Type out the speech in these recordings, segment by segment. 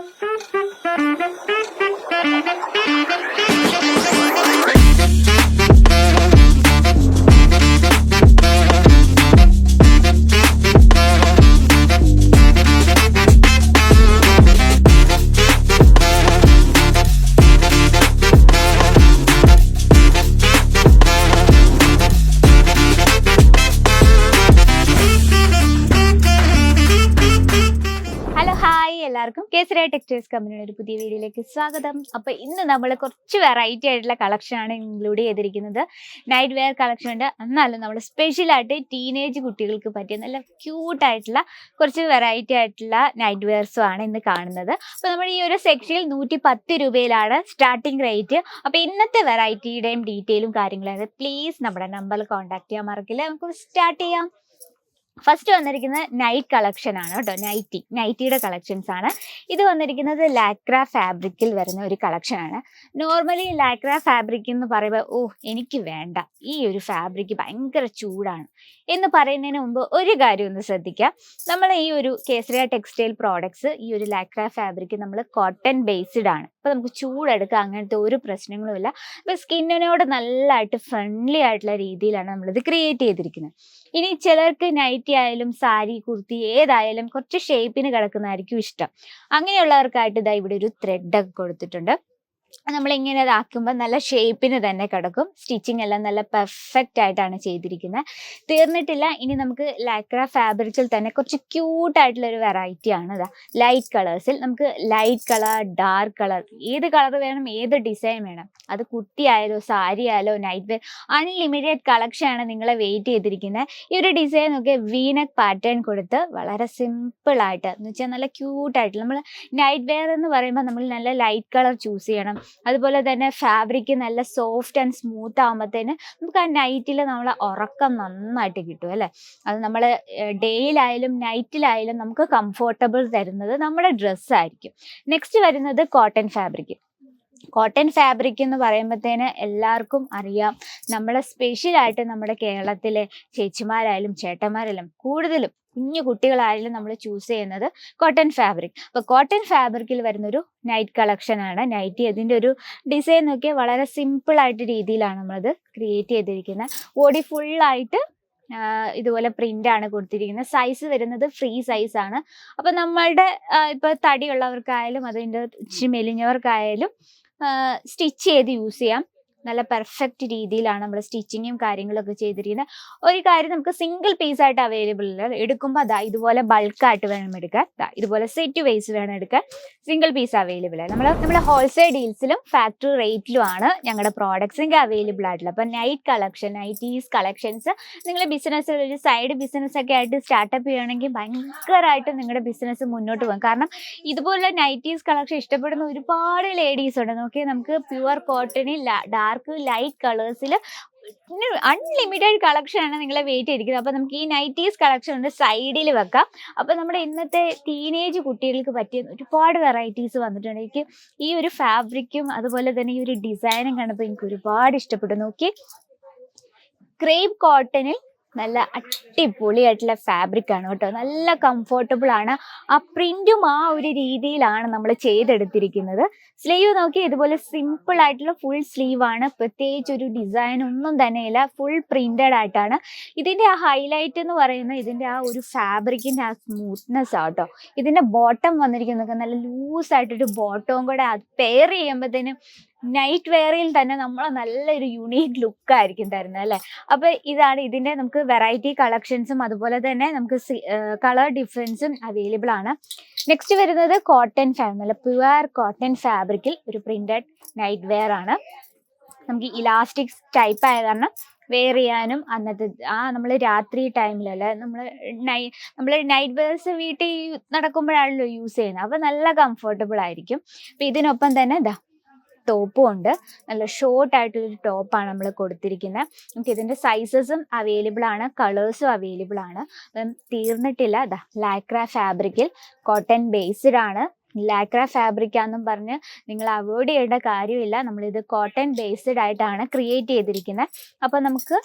Thank you. എല്ലാവർക്കും Kesariya textiles കമ്പനിയുടെ ഒരു പുതിയ വീഡിയോയിലേക്ക് സ്വാഗതം. അപ്പോൾ ഇന്ന് നമ്മൾ കുറച്ച് വെറൈറ്റി ആയിട്ടുള്ള കളക്ഷൻ ആണ് ഇൻക്ലൂഡ് ചെയ്തിരിക്കുന്നത്. നൈറ്റ് വെയർ കളക്ഷൻ ഉണ്ട്. എന്നാലും നമ്മൾ സ്പെഷ്യലായിട്ട് ടീനേജ് കുട്ടികൾക്ക് പറ്റിയ നല്ല ക്യൂട്ട് ആയിട്ടുള്ള കുറച്ച് വെറൈറ്റി ആയിട്ടുള്ള നൈറ്റ് വെയർസും ആണ് ഇന്ന് കാണുന്നത്. അപ്പോൾ നമ്മൾ ഈ ഒരു സെക്ഷനിൽ നൂറ്റി പത്ത് രൂപയിലാണ് സ്റ്റാർട്ടിംഗ് റേറ്റ് അപ്പോൾ ഇന്നത്തെ വെറൈറ്റിയുടെയും ഡീറ്റെയിലും കാര്യങ്ങളും പ്ലീസ് നമ്മുടെ നമ്പറിൽ കോൺടാക്ട് ചെയ്യാൻ മറക്കില്ല. നമുക്ക് സ്റ്റാർട്ട് ചെയ്യാം. ഫസ്റ്റ് വന്നിരിക്കുന്നത് നൈറ്റ് കളക്ഷൻ ആണ് കേട്ടോ. നൈറ്റി നൈറ്റിയുടെ കളക്ഷൻസ് ആണ്. ഇത് വന്നിരിക്കുന്നത് ലാക്ര ഫാബ്രിക്കിൽ വരുന്ന ഒരു കളക്ഷൻ ആണ്. നോർമലി ലാക്ര ഫാബ്രിക് എന്ന് പറയുമ്പോൾ ഓ എനിക്ക് വേണ്ട. ഈ ഒരു ഫാബ്രിക് ഭയങ്കര ചൂടാണ്. എന്ന് പറയുന്നതിന് മുമ്പ് ഒരു കാര്യം ഒന്ന് ശ്രദ്ധിക്കുക നമ്മൾ ഈ ഒരു കേസരിയ ടെക്സ്റ്റൈൽ പ്രോഡക്ട്സ് ഈ ഒരു ലാക്ര ഫാബ്രിക് നമ്മൾ കോട്ടൺ ബേസ്ഡ് ആണ്. അപ്പോൾ നമുക്ക് ചൂടെടുക്കുക അങ്ങനത്തെ ഒരു പ്രശ്നങ്ങളുമില്ല. അപ്പോൾ സ്കിന്നിനോട് നല്ലതായിട്ട് ഫ്രണ്ട്ലി ആയിട്ടുള്ള രീതിയിലാണ് നമ്മളിത് ക്രിയേറ്റ് ചെയ്തിരിക്കുന്നത്. ഇനി ചിലർക്ക് നൈറ്റി ആയാലും സാരി കുർത്തി ഏതായാലും കുറച്ച് ഷേപ്പിന് കിടക്കുന്നതായിരിക്കും ഇഷ്ടം. അങ്ങനെയുള്ളവർക്കായിട്ട് ഇതാ ഇവിടെ ഒരു ത്രെഡ് ഒക്കെ കൊടുത്തിട്ടുണ്ട് നമ്മളിങ്ങനെ ഇതാക്കുമ്പോൾ നല്ല ഷേപ്പിന് തന്നെ കിടക്കും. സ്റ്റിച്ചിങ് എല്ലാം നല്ല പെർഫെക്റ്റ് ആയിട്ടാണ് ചെയ്തിരിക്കുന്നത് തീർന്നിട്ടില്ല ഇനി നമുക്ക് ലാക്ര ഫാബ്രിക്കിൽ തന്നെ കുറച്ച് ക്യൂട്ട് ആയിട്ടുള്ള ഒരു വെറൈറ്റി ആണ് ഇതാ. ലൈറ്റ് കളേഴ്സിൽ നമുക്ക് ലൈറ്റ് കളർ ഡാർക്ക് കളർ ഏത് കളർ വേണം ഏത് ഡിസൈൻ വേണം. അത് കുട്ടിയായാലോ സാരി ആയാലോ നൈറ്റ് വെയർ അൺലിമിറ്റഡ് കളക്ഷൻ ആണ് നിങ്ങളെ വെയിറ്റ് ചെയ്തിരിക്കുന്നത് ഈ ഒരു ഡിസൈൻ ഒക്കെ വീനക് പാറ്റേൺ കൊടുത്ത് വളരെ സിമ്പിൾ ആയിട്ട് എന്ന് വെച്ചാൽ നല്ല ക്യൂട്ട് ആയിട്ട് നമ്മൾ നൈറ്റ് വെയർ എന്ന് പറയുമ്പോൾ നമ്മൾ നല്ല ലൈറ്റ് കളർ ചൂസ് ചെയ്യണം. അതുപോലെ തന്നെ ഫാബ്രിക് നല്ല സോഫ്റ്റ് ആൻഡ് സ്മൂത്ത് ആകുമ്പോഴത്തേന് നമുക്ക് ആ നൈറ്റിൽ നമ്മളെ ഉറക്കം നന്നായിട്ട് കിട്ടും അല്ലേ? അത് നമ്മൾ ഡേയിലായാലും നൈറ്റിലായാലും നമുക്ക് കംഫോർട്ടബിൾ തരുന്നത് നമ്മുടെ ഡ്രസ്സായിരിക്കും നെക്സ്റ്റ് വരുന്നത് കോട്ടൺ ഫാബ്രിക് കോട്ടൺ ഫാബ്രിക് എന്ന് പറയുമ്പോഴത്തേന് എല്ലാവർക്കും അറിയാം. നമ്മളെ സ്പെഷ്യലായിട്ട് നമ്മുടെ കേരളത്തിലെ ചേച്ചിമാരായാലും ചേട്ടന്മാരായാലും കൂടുതലും കുഞ്ഞു കുട്ടികളായാലും നമ്മൾ ചൂസ് ചെയ്യുന്നത് കോട്ടൺ ഫാബ്രിക് അപ്പോൾ കോട്ടൺ ഫാബ്രിക്കിൽ വരുന്നൊരു നൈറ്റ് കളക്ഷൻ ആണ്. നൈറ്റി അതിന്റെ ഒരു ഡിസൈൻ നോക്കിയാൽ വളരെ സിമ്പിൾ ആയിട്ട് രീതിയിലാണ് നമ്മളത് ക്രിയേറ്റ് ചെയ്തിരിക്കുന്നത്. ബോഡി ഫുള്ളായിട്ട് ഇതുപോലെ പ്രിന്റ് ആണ് കൊടുത്തിരിക്കുന്നത്. സൈസ് വരുന്നത് ഫ്രീ സൈസ് ആണ്. അപ്പൊ നമ്മളുടെ ഇപ്പൊ തടിയുള്ളവർക്കായാലും അതിന്റെ ഇച്ചിരി മെലിഞ്ഞവർക്കായാലും സ്റ്റിച്ച് ചെയ്ത് യൂസ് ചെയ്യാം. നല്ല പെർഫെക്റ്റ് രീതിയിലാണ് നമ്മൾ സ്റ്റിച്ചിങ്ങും കാര്യങ്ങളൊക്കെ ചെയ്തിരിക്കുന്നത് ഒരു കാര്യം നമുക്ക് സിംഗിൾ പീസ് ആയിട്ട് അവൈലബിൾ ഇല്ല എടുക്കുമ്പോൾ അതാ ഇതുപോലെ ബൾക്കായിട്ട് വേണം എടുക്കാൻ. ഇതുപോലെ സെറ്റ് വൈസ് വേണം എടുക്കാൻ. സിംഗിൾ പീസ് അവൈലബിൾ ആണ്. നമ്മൾ നമ്മുടെ ഹോൾസെയിൽ ഡീൽസിലും ഫാക്ടറി റേറ്റിലും ആണ് ഞങ്ങളുടെ പ്രോഡക്ട്സിന്റെ അവൈലബിൾ ആയിട്ടുള്ളത്. അപ്പം നൈറ്റ് കളക്ഷൻ നൈറ്റീസ് കളക്ഷൻസ് നിങ്ങൾ ബിസിനസ് ഒരു സൈഡ് ബിസിനസ് ഒക്കെ ആയിട്ട് സ്റ്റാർട്ടപ്പ് ചെയ്യണമെങ്കിൽ ഭയങ്കരമായിട്ട് നിങ്ങളുടെ ബിസിനസ് മുന്നോട്ട് പോകും. കാരണം ഇതുപോലുള്ള നൈറ്റീസ് കളക്ഷൻ ഇഷ്ടപ്പെടുന്ന ഒരുപാട് ലേഡീസ് ഉണ്ട്. നോക്കി നമുക്ക് പ്യുവർ കോട്ടണിൽ ഡാർക്ക് ലൈറ്റ് കളേഴ്സിൽ അൺലിമിറ്റഡ് കളക്ഷൻ ആണ് നിങ്ങളെ വെയിറ്റ് ചെയ്തിരിക്കുന്നത്. അപ്പോൾ നമുക്ക് ഈ നൈറ്റീസ് കളക്ഷൻ ഉണ്ട് സൈഡിൽ വെക്കാം. അപ്പോൾ നമ്മുടെ ഇന്നത്തെ ടീനേജ് കുട്ടികൾക്ക് പറ്റിയ ഒരുപാട് വെറൈറ്റീസ് വന്നിട്ടുണ്ട്. എനിക്ക് ഈ ഒരു ഫാബ്രിക്കും അതുപോലെ തന്നെ ഈ ഒരു ഡിസൈനും കണ്ടപ്പോൾ എനിക്ക് ഒരുപാട് ഇഷ്ടപ്പെട്ടു. നോക്കി ക്രേപ്പ് കോട്ടണിൽ നല്ല അടിപൊളിയായിട്ടുള്ള ഫാബ്രിക് ആണ് കേട്ടോ. നല്ല കംഫർട്ടബിൾ ആണ്. ആ പ്രിന്റും ആ ഒരു രീതിയിലാണ് നമ്മൾ ചെയ്തെടുത്തിരിക്കുന്നത്. സ്ലീവ് നോക്കി ഇതുപോലെ സിമ്പിൾ ആയിട്ടുള്ള ഫുൾ സ്ലീവ് ആണ്. പ്രത്യേകിച്ച് ഒരു ഡിസൈൻ ഒന്നും തന്നെയില്ല ഫുൾ പ്രിന്റഡ് ആയിട്ടാണ്. ഇതിന്റെ ആ ഹൈലൈറ്റ് എന്ന് പറയുന്നത് ഇതിന്റെ ആ ഒരു ഫാബ്രിക്കിന്റെ ആ സ്മൂത്ത്നെസ് ആട്ടോ ഇതിന്റെ ബോട്ടം വന്നിരിക്കുന്നത് നല്ല ലൂസ് ആയിട്ടൊരു ബോട്ടവും കൂടെ പെയർ ചെയ്യുമ്പോഴത്തേനും നൈറ്റ് വെയറിൽ തന്നെ നമ്മൾ നല്ലൊരു യുണീക്ക് ലുക്ക് ആയിരിക്കും തരുന്നത് അല്ലെ? അപ്പൊ ഇതാണ് ഇതിന്റെ നമുക്ക് വെറൈറ്റി കളക്ഷൻസും അതുപോലെ തന്നെ നമുക്ക് കളർ ഡിഫറൻസും അവൈലബിൾ ആണ്. നെക്സ്റ്റ് വരുന്നത് കോട്ടൺ ഫാബ്രിക് നല്ല പ്യുവർ കോട്ടൺ ഫാബ്രിക്കിൽ ഒരു പ്രിന്റഡ് നൈറ്റ് വെയർ ആണ്. നമുക്ക് ഇലാസ്റ്റിക് ടൈപ്പ് ആയ കാരണം വെയർ ചെയ്യാനും അന്നത്തെ ആ നമ്മൾ രാത്രി ടൈമിലല്ലേ നമ്മൾ നൈ നമ്മൾ നൈറ്റ് വെയർസ് വീട്ടിൽ നടക്കുമ്പോഴാണല്ലോ യൂസ് ചെയ്യുന്നത്. അപ്പോൾ നല്ല കംഫർട്ടബിൾ ആയിരിക്കും. അപ്പം ഇതിനൊപ്പം തന്നെ ഇതാ ടോപ്പും ഉണ്ട്. നല്ല ഷോർട്ട് ആയിട്ടൊരു ടോപ്പാണ് നമ്മൾ കൊടുത്തിരിക്കുന്നത് നമുക്ക് ഇതിന്റെ സൈസസും അവൈലബിൾ ആണ്. കളേഴ്സും അവൈലബിൾ ആണ്. തീർന്നിട്ടില്ല. അതാ ലാക്ര ഫാബ്രിക്കിൽ കോട്ടൺ ബേസ്ഡ് ആണ്. ലാക്ര ഫാബ്രിക് ആണെന്നും പറഞ്ഞ് നിങ്ങൾ അവോയ്ഡ് ചെയ്യേണ്ട കാര്യമില്ല. നമ്മളിത് കോട്ടൺ ബേസ്ഡ് ആയിട്ടാണ് ക്രിയേറ്റ് ചെയ്തിരിക്കുന്നത് അപ്പോൾ നമുക്ക്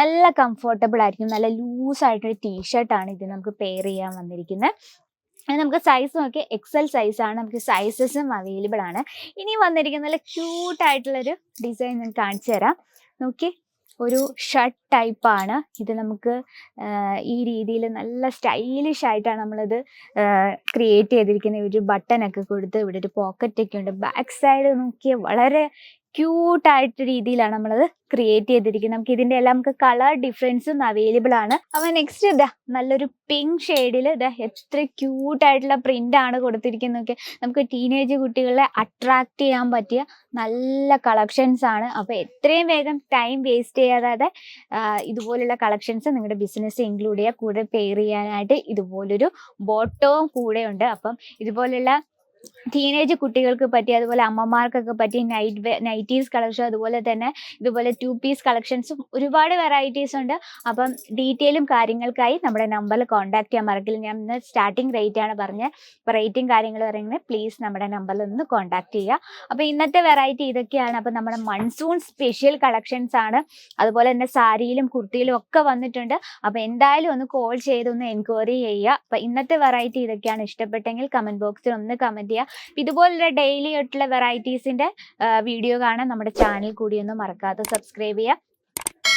നല്ല കംഫർട്ടബിൾ ആയിരിക്കും. നല്ല ലൂസ് ആയിട്ടൊരു ടീഷർട്ടാണ് ഇത് നമുക്ക് പെയർ ചെയ്യാൻ വന്നിരിക്കുന്നത് നമുക്ക് സൈസ് നോക്കി എക്സൽ ആണ്. നമുക്ക് സൈസസും അവൈലബിൾ ആണ്. ഇനി വന്നിരിക്കുന്ന നല്ല ക്യൂട്ട് ആയിട്ടുള്ളൊരു ഡിസൈൻ ഞാൻ കാണിച്ചു തരാം. നോക്കി ഒരു ഷർട്ട് ടൈപ്പാണ് ഇത് നമുക്ക് ഈ രീതിയിൽ നല്ല സ്റ്റൈലിഷ് ആയിട്ടാണ് നമ്മളിത് ക്രിയേറ്റ് ചെയ്തിരിക്കുന്നത്. ഒരു ബട്ടൺ ഒക്കെ കൊടുത്ത് ഇവിടെ ഒരു പോക്കറ്റൊക്കെ ഉണ്ട്. ബാക്ക് സൈഡ് നോക്കിയാൽ വളരെ ക്യൂട്ടായിട്ട് രീതിയിലാണ് നമ്മളത് ക്രിയേറ്റ് ചെയ്തിരിക്കുന്നത്. നമുക്ക് ഇതിന്റെ എല്ലാം നമുക്ക് കളർ ഡിഫറൻസും അവൈലബിൾ ആണ്. അപ്പൊ നെക്സ്റ്റ് ഇതാ നല്ലൊരു പിങ്ക് ഷെയ്ഡിൽ ഇതാ എത്ര ക്യൂട്ട് ആയിട്ടുള്ള പ്രിന്റ് ആണ് കൊടുത്തിരിക്കുന്നതൊക്കെ നമുക്ക് ടീനേജ് കുട്ടികളെ അട്രാക്ട് ചെയ്യാൻ പറ്റിയ നല്ല കളക്ഷൻസ് ആണ്. അപ്പൊ എത്രയും വേഗം ടൈം വേസ്റ്റ് ചെയ്യാതെ ഇതുപോലുള്ള കളക്ഷൻസ് നിങ്ങളുടെ ബിസിനസ് ഇൻക്ലൂഡ് ചെയ്യുക കൂടെ പെയർ ചെയ്യാനായിട്ട് ഇതുപോലൊരു ബോട്ടവും കൂടെ ഉണ്ട്. അപ്പം ഇതുപോലുള്ള ടീനേജ് കുട്ടികൾക്ക് പറ്റി അതുപോലെ അമ്മമാർക്കൊക്കെ പറ്റി നൈറ്റ് നൈറ്റീസ് കളക്ഷൻ അതുപോലെ തന്നെ ഇതുപോലെ ടു പീസ് കളക്ഷൻസും ഒരുപാട് വെറൈറ്റീസ് ഉണ്ട്. അപ്പം ഡീറ്റെയിലും കാര്യങ്ങൾക്കായി നമ്മുടെ നമ്പറിൽ കോൺടാക്ട് ചെയ്യാൻ മറക്കില്ല. ഞാൻ ഇന്ന് സ്റ്റാർട്ടിംഗ് റേറ്റ് ആണ് പറഞ്ഞത് അപ്പോൾ റേറ്റും കാര്യങ്ങൾ പറയുന്നത് പ്ലീസ് നമ്മുടെ നമ്പറിൽ ഒന്ന് കോൺടാക്ട് ചെയ്യുക. അപ്പോൾ ഇന്നത്തെ വെറൈറ്റി ഇതൊക്കെയാണ്. അപ്പോൾ നമ്മുടെ മൺസൂൺ സ്പെഷ്യൽ കളക്ഷൻസ് ആണ്. അതുപോലെ തന്നെ സാരിയിലും കുർത്തിയിലും ഒക്കെ വന്നിട്ടുണ്ട്. അപ്പോൾ എന്തായാലും ഒന്ന് കോൾ ചെയ്തൊന്ന് എൻക്വയറി ചെയ്യുക. അപ്പോൾ ഇന്നത്തെ വെറൈറ്റി ഇതൊക്കെയാണ്. ഇഷ്ടപ്പെട്ടെങ്കിൽ കമന്റ് ബോക്സിൽ ഒന്ന് കമന്റ് ചെയ്യുക അപ്പം ഇതുപോലുള്ള ഡെയിലി ആയിട്ടുള്ള വെറൈറ്റീസിന്റെ വീഡിയോ കാണാൻ നമ്മുടെ ചാനൽ കൂടിയൊന്നും മറക്കാതെ സബ്സ്ക്രൈബ് ചെയ്യുക.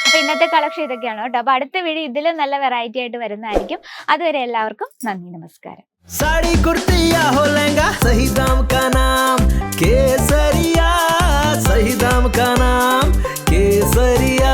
അപ്പോൾ ഇന്നത്തെ കളക്ഷൻ ഇതൊക്കെയാണ് കേട്ടോ. അപ്പം അടുത്ത വീഡിയോ ഇതിലും നല്ല വെറൈറ്റി ആയിട്ട് വരുന്നതായിരിക്കും. അതുവരെ എല്ലാവർക്കും നന്ദി നമസ്കാരം. साड़ी कुर्तिया हो लहंगा सही दाम का नाम केसरिया सही दाम का नाम केसरिया